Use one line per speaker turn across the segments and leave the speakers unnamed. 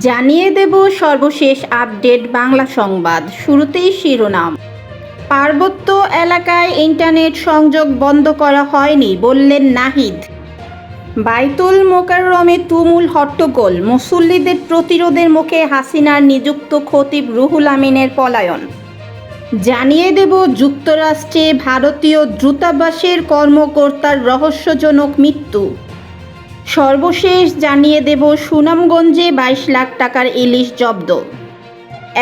জানিয়ে দেব সর্বশেষ আপডেট বাংলা সংবাদ। শুরুতেই শিরোনাম। পার্বত্য এলাকায় ইন্টারনেট সংযোগ বন্ধ করা হয়নি বললেন নাহিদ। বাইতুল মোকাররমে তুমুল হট্টগোল। মুসল্লিদের প্রতিরোধের মুখে হাসিনার নিযুক্ত খতিব রুহুল আমিনের পলায়ন। জানিয়ে দেব যুক্তরাষ্ট্রে ভারতীয় দূতাবাসের কর্মকর্তার রহস্যজনক মৃত্যু। সর্বশেষ জানিয়ে দেব সুনামগঞ্জে বাইশ লাখ টাকার ইলিশ জব্দ।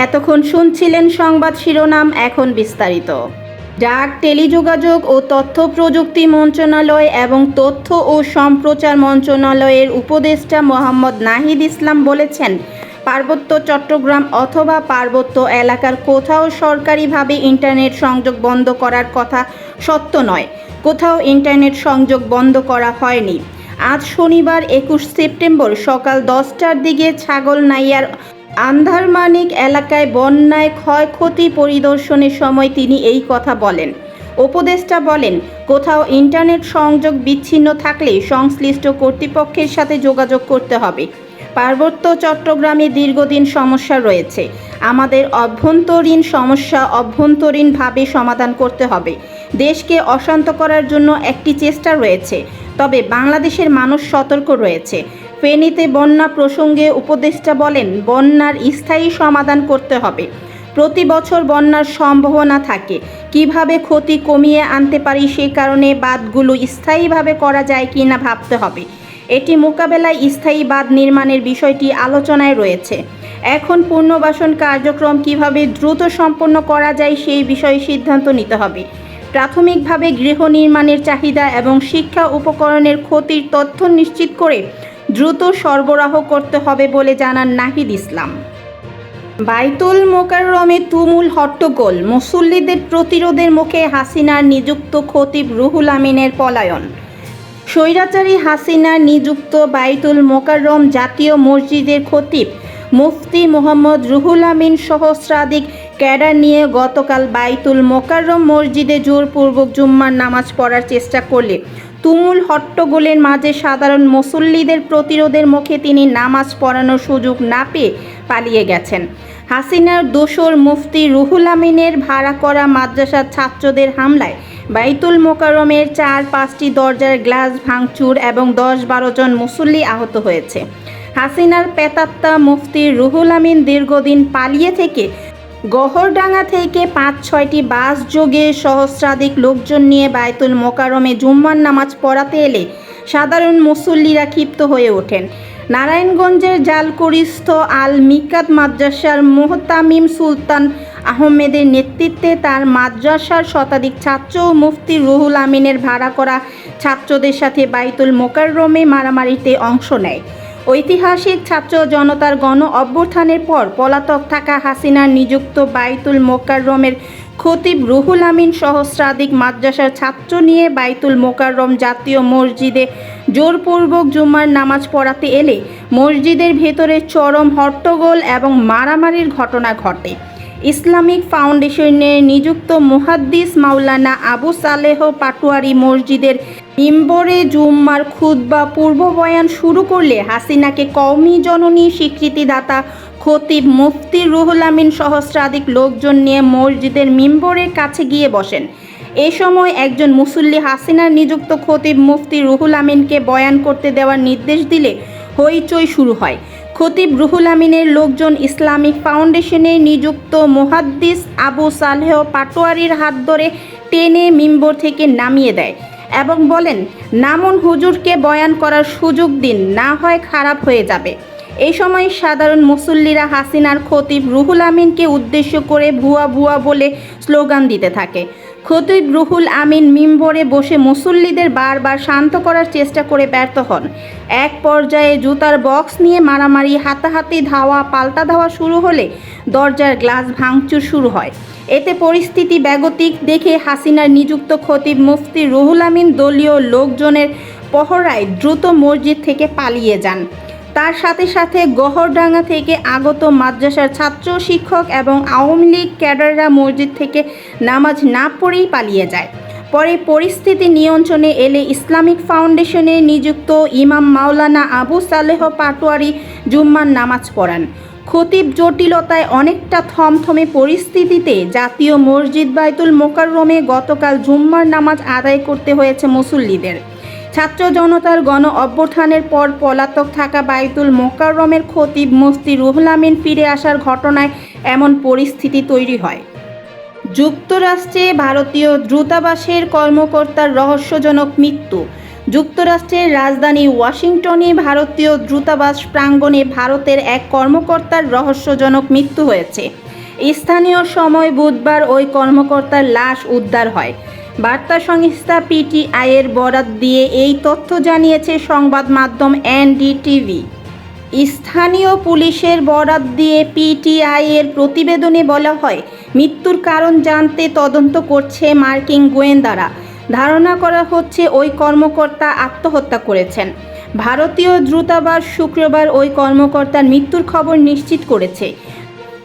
এতক্ষণ শুনছিলেন সংবাদ শিরোনাম, এখন বিস্তারিত। ডাক, টেলিযোগাযোগ ও তথ্য প্রযুক্তি মন্ত্রণালয় এবং তথ্য ও সম্প্রচার মন্ত্রণালয়ের উপদেষ্টা মোহাম্মদ নাহিদ ইসলাম বলেছেন, পার্বত্য চট্টগ্রাম অথবা পার্বত্য এলাকার কোথাও সরকারিভাবে ইন্টারনেট সংযোগ বন্ধ করার কথা সত্য নয়। কোথাও ইন্টারনেট সংযোগ বন্ধ করা হয়নি। আজ শনিবার একুশ সেপ্টেম্বর সকাল দশটার দিকে ছাগল ছাগলনাইয়ার আন্ধারমানিক এলাকায় বন্যায় ক্ষয়ক্ষতি পরিদর্শনের সময় তিনি এই কথা বলেন। উপদেষ্টা বলেন, কোথাও ইন্টারনেট সংযোগ বিচ্ছিন্ন থাকলে সংশ্লিষ্ট কর্তৃপক্ষের সাথে যোগাযোগ করতে হবে। পার্বত্য চট্টগ্রামে দীর্ঘদিন সমস্যা রয়েছে। আমাদের অভ্যন্তরীণ সমস্যা অভ্যন্তরীণভাবে সমাধান করতে হবে। দেশকে অশান্ত করার জন্য একটি চেষ্টা রয়েছে, তবে বাংলাদেশের মানুষ সতর্ক রয়েছে। ফেনীতে বন্যা প্রসঙ্গে উপদেষ্টা বলেন, বন্যার স্থায়ী সমাধান করতে হবে। প্রতি বছর বন্যার সম্ভাবনা থাকে। কীভাবে ক্ষতি কমিয়ে আনতে পারি সেই কারণে বাঁধগুলো স্থায়ীভাবে করা যায় কি না ভাবতে হবে। এটি মোকাবেলায় স্থায়ী বাঁধ নির্মাণের বিষয়টি আলোচনায় রয়েছে। এখন পুনর্বাসন কার্যক্রম কীভাবে দ্রুত সম্পন্ন করা যায় সেই বিষয়ে সিদ্ধান্ত নিতে হবে। প্রাথমিকভাবে গৃহ নির্মাণের চাহিদা এবং শিক্ষা উপকরণের ক্ষতির তথ্য নিশ্চিত করে দ্রুত সরবরাহ করতে হবে বলে জানান নাহিদ ইসলাম। বাইতুল মোকাররমে তুমুল হট্টগোল, মুসল্লিদের প্রতিরোধের মুখে হাসিনার নিযুক্ত খতিব রুহুল আমিনের পলায়ন। স্বৈরাচারী হাসিনার নিযুক্ত বাইতুল মোকাররম জাতীয় মসজিদের খতিব মুফতি মোহাম্মদ রুহুল আমিন সহস্রাধিক ক্যাডার নিয়ে গতকাল বাইতুল মোকাররম মসজিদে জোরপূর্বক জুম্মার নামাজ পড়ার চেষ্টা করলে। তুমুল হট্টগোলের মাঝে সাধারণ মুসল্লিদের প্রতিরোধের মুখে তিনি নামাজ পড়ানোর সুযোগ না পেয়ে পালিয়ে গেছেন। হাসিনার দোসর মুফতি রুহুল আমিনের ভাড়া করা মাদ্রাসার ছাত্রদের হামলায় বাইতুল মোকাররমের চার পাঁচটি দরজার গ্লাস ভাঙচুর এবং দশ বারো জন মুসল্লি আহত হয়েছে। হাসিনার পেতাত্তা মুফতি রুহুল আমিন দীর্ঘদিন পালিয়ে থেকে গহরডাঙ্গা থেকে পাঁচ, ছয়টি বাস যোগে সহস্রাধিক লোকজন নিয়ে বায়তুল মোকারমে জুম্মার নামাজ পড়াতে এলে সাধারণ মুসল্লিরা ক্ষিপ্ত হয়ে ওঠেন। নারায়ণগঞ্জের জালকুড়িস্থ আল মিকাত মাদ্রাসার মোহতামিম সুলতান আহমেদের নেতৃত্বে তার মাদ্রাসার শতাধিক ছাত্র ও মুফতি রুহুল আমিনের ভাড়া করা ছাত্রদের সাথে বাইতুল মোকাররমে মারামারিতে অংশ নেয়। ঐতিহাসিক ছাত্র জনতার গণ অভ্যুত্থানের পর পলাতক থাকা হাসিনার নিযুক্ত বাইতুল মোকাররমের খতিব রুহুল আমিন সহস্রাধিক মাদ্রাসার ছাত্র নিয়ে বাইতুল মোকাররম জাতীয় মসজিদে জোরপূর্বক জুম্মার নামাজ পড়াতে এলে মসজিদের ভেতরে চরম হট্টগোল এবং মারামারির ঘটনা ঘটে। ইসলামিক ফাউন্ডেশনের নিযুক্ত মুহাদ্দিস মাওলানা আবু সালেহ পাটুয়ারি মসজিদের মিম্বরে জুম্মার খুদ্া পূর্ব বয়ান শুরু করলে হাসিনাকে কওমি জননী স্বীকৃতিদাতা খতিব মুফতি রুহুল আমিন সহস্রাধিক লোকজন নিয়ে মসজিদের মিম্বরের কাছে গিয়ে বসেন। এ সময় একজন মুসল্লি হাসিনার নিযুক্ত খতিব মুফতি রুহুল আমিনকে বয়ান করতে দেওয়ার নির্দেশ দিলে হইচই শুরু হয়। খতিব রুহুল আমিনের লোকজন ইসলামিক ফাউন্ডেশনে নিযুক্ত মোহাদ্দিস আবু সালেহ পাটোয়ারির হাত ধরে টেনে মিম্বর থেকে নামিয়ে দেয় এবং বলেন, নামুন হুজুরকে বয়ান করার সুযোগ দিন, না হয় খারাপ হয়ে যাবে। এই সময় সাধারণ মুসল্লিরা হাসিনার খতিব রুহুল আমিনকে উদ্দেশ্য করে ভুয়া ভুয়া বলে স্লোগান দিতে থাকে। খতিব রুহুল আমিন মিম্বরে বসে মুসল্লিদের বারবার শান্ত করার চেষ্টা করে ব্যর্থ হন। এক পর্যায়ে জুতার বক্স নিয়ে মারামারি, হাতাহাতি, ধাওয়া, পাল্টা ধাওয়া শুরু হলে দরজার গ্লাস ভাঙচুর শুরু হয়। এতে পরিস্থিতি ব্যাগতিক দেখে হাসিনার নিযুক্ত খতিব মুফতি রুহুল আমিন দলীয় লোকজনের পহরায় দ্রুত মসজিদ থেকে পালিয়ে যান। তার সাথে সাথে গহরডাঙ্গা থেকে আগত মাদ্রাসার ছাত্র, শিক্ষক এবং আওয়ামী লীগ ক্যাডাররা মসজিদ থেকে নামাজ না পড়েই পালিয়ে যায়। পরে পরিস্থিতি নিয়ন্ত্রণে এলে ইসলামিক ফাউন্ডেশনে নিযুক্ত ইমাম মাওলানা আবু সালেহ পাটোয়ারি জুম্মার নামাজ পড়ান। খতিব জটিলতায় অনেকটা থমথমে পরিস্থিতিতে জাতীয় মসজিদ বাইতুল মোকাররমে গতকাল জুম্মার নামাজ আদায় করতে হয়েছে মুসল্লিদের। ছাত্র জনতার গণ অভ্যুত্থানের পর পলাতক থাকা বাইতুল মোকাররমের খতিব মুফতি রুহুল আমিন ফিরে আসার ঘটনায় এমন পরিস্থিতি তৈরি হয়। যুক্তরাষ্ট্রে ভারতীয় দ্রুতাবাসের কর্মকর্তার রহস্যজনক মৃত্যু। যুক্তরাষ্ট্রের রাজধানী ওয়াশিংটনে ভারতীয় দ্রুতাবাস প্রাঙ্গণে ভারতের এক কর্মকর্তার রহস্যজনক মৃত্যু হয়েছে। স্থানীয় সময় বুধবার ওই কর্মকর্তার লাশ উদ্ধার হয়। বার্তা সংস্থা পিটিআইয়ের বরাত দিয়ে এই তথ্য জানিয়েছে সংবাদ মাধ্যম এনডিটিভি। স্থানীয় পুলিশের বরাত দিয়ে পিটিআই এর প্রতিবেদনে বলা হয়, মৃত্যুর কারণ জানতে তদন্ত করছে মার্কিন গোয়েন্দারা। ধারণা করা হচ্ছে ওই কর্মকর্তা আত্মহত্যা করেছেন। ভারতীয় দ্রুতাবাস শুক্রবার ওই কর্মকর্তার মৃত্যুর খবর নিশ্চিত করেছে।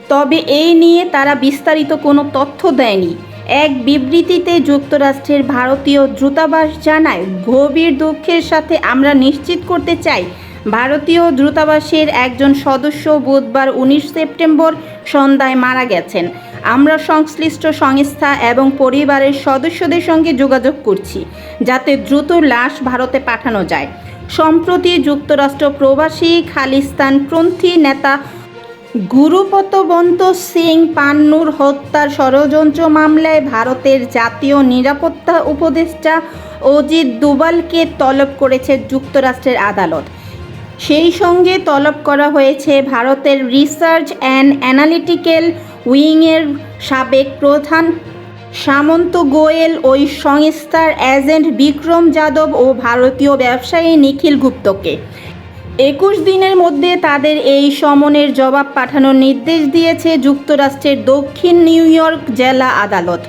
তবে এই নিয়ে তারা বিস্তারিত কোনো তথ্য দেয়নি। এক বিবৃতিতে যুক্তরাষ্ট্রের ভারতীয় দূতাবাস জানায়, গভীর দুঃখের সাথে আমরা নিশ্চিত করতে চাই, ভারতীয় দূতাবাসের একজন সদস্য বুধবার উনিশ সেপ্টেম্বর সন্ধ্যায় মারা গেছেন। আমরা সংশ্লিষ্ট সংস্থা এবং পরিবারের সদস্যদের সঙ্গে যোগাযোগ করছি, যাতে দ্রুত লাশ ভারতে পাঠানো যায়। সম্প্রতি যুক্তরাষ্ট্র প্রবাসী খালিস্তানপন্থী নেতা গুরুপতবন্ত সিং পান্নুর হত্যার ষড়যন্ত্র মামলায় ভারতের জাতীয় নিরাপত্তা উপদেষ্টা অজিত দুবালকে তলব করেছে যুক্তরাষ্ট্রের আদালত। সেই সঙ্গে তলব করা হয়েছে ভারতের রিসার্চ অ্যান্ড অ্যানালিটিক্যাল উইংয়ের সাবেক প্রধান সামন্ত গোয়েল, ওই সংস্থার এজেন্ট বিক্রম যাদব ও ভারতীয় ব্যবসায়ী নিখিল গুপ্তকে। একুশ দিনের মধ্যে তাদের এই সমনের জবাব পাঠানোর নির্দেশ দিয়েছে যুক্তরাষ্ট্রের দক্ষিণ নিউ ইয়র্ক জেলা আদালত।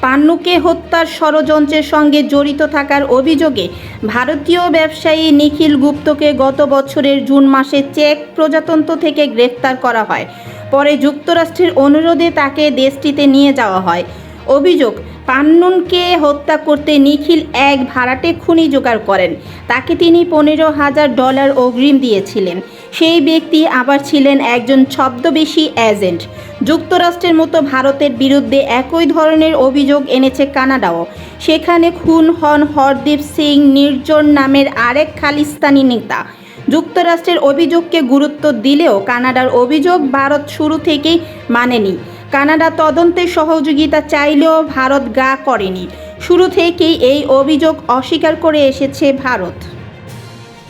পান্নুকে হত্যার ষড়যন্ত্রের সঙ্গে জড়িত থাকার অভিযোগে ভারতীয় ব্যবসায়ী নিখিল গুপ্তকে গত বছরের জুন মাসে চেক প্রজাতন্ত্র থেকে গ্রেফতার করা হয়। পরে যুক্তরাষ্ট্রের অনুরোধে তাকে দেশটিতে নিয়ে যাওয়া হয়। অভিযোগ পান্নুনকে হত্যা করতে নিখিল এক ভাড়াটে খুনি জোগাড় করেন। তাকে তিনি পনেরো হাজার ডলার অগ্রিম দিয়েছিলেন। সেই ব্যক্তি আবার ছিলেন একজন ছদ্মবেশী এজেন্ট। যুক্তরাষ্ট্রের মতো ভারতের বিরুদ্ধে একই ধরনের অভিযোগ এনেছে কানাডাও। সেখানে খুন হন হরদীপ সিং নির্জন নামের আরেক খালিস্তানি নেতা। যুক্তরাষ্ট্রের অভিযোগকে গুরুত্ব দিলেও কানাডার অভিযোগ ভারত শুরু থেকেই মানেনি। কানাডা তদন্তে সহযোগিতা চাইলেও ভারত গা করেনি। শুরু থেকেই এই অভিযোগ অস্বীকার করে এসেছে ভারত।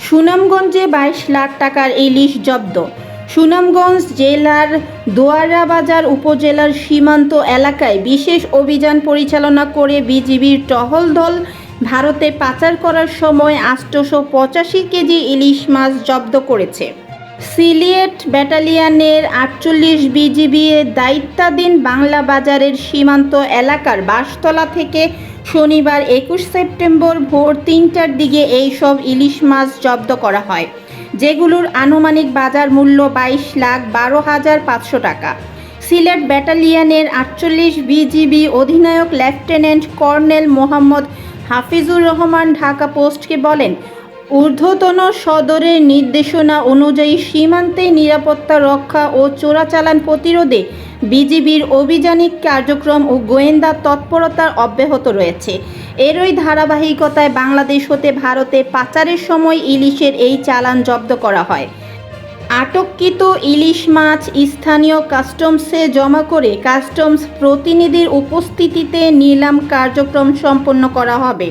সুনামগঞ্জে বাইশ লাখ টাকার ইলিশ জব্দ। সুনামগঞ্জ জেলার দোয়ারাবাজার উপজেলার সীমান্ত এলাকায় বিশেষ অভিযান পরিচালনা করে বিজিবির টহল দল ভারতে পাচার করার সময় আটশোশো পঁচাশি কেজি ইলিশ মাছ জব্দ করেছে। সিলিয়েট ব্যাটালিয়ানের আটচল্লিশ বিজিবি এর দায়িত্বাধীন বাংলা বাজারের সীমান্ত এলাকার বাসতলা থেকে শনিবার একুশ সেপ্টেম্বর ভোর তিনটার দিকে এই সব ইলিশ মাছ জব্দ করা হয়, যেগুলোর আনুমানিক বাজার মূল্য বাইশ লাখ বারো হাজার পাঁচশো টাকা। সিলেট ব্যাটালিয়ানের আটচল্লিশ বিজিবি অধিনায়ক লেফটেন্যান্ট কর্নেল মোহাম্মদ হাফিজুর রহমান ঢাকা পোস্টকে বলেন ঊর্ধ্বতন সদরের নির্দেশনা অনুযায়ী সীমান্তে নিরাপত্তা রক্ষা ও চোরাচালান প্রতিরোধে বিজিবির অভিযানিক কার্যক্রম ও গোয়েন্দা তৎপরতার অব্যাহত রয়েছে। এরই ধারাবাহিকতায় বাংলাদেশ হতে ভারতে পাচারের সময় ইলিশের এই চালান জব্দ করা হয়। আটককৃত ইলিশ মাছ স্থানীয় কাস্টমসে জমা করে কাস্টমস প্রতিনিধির উপস্থিতিতে নিলাম কার্যক্রম সম্পন্ন করা হবে।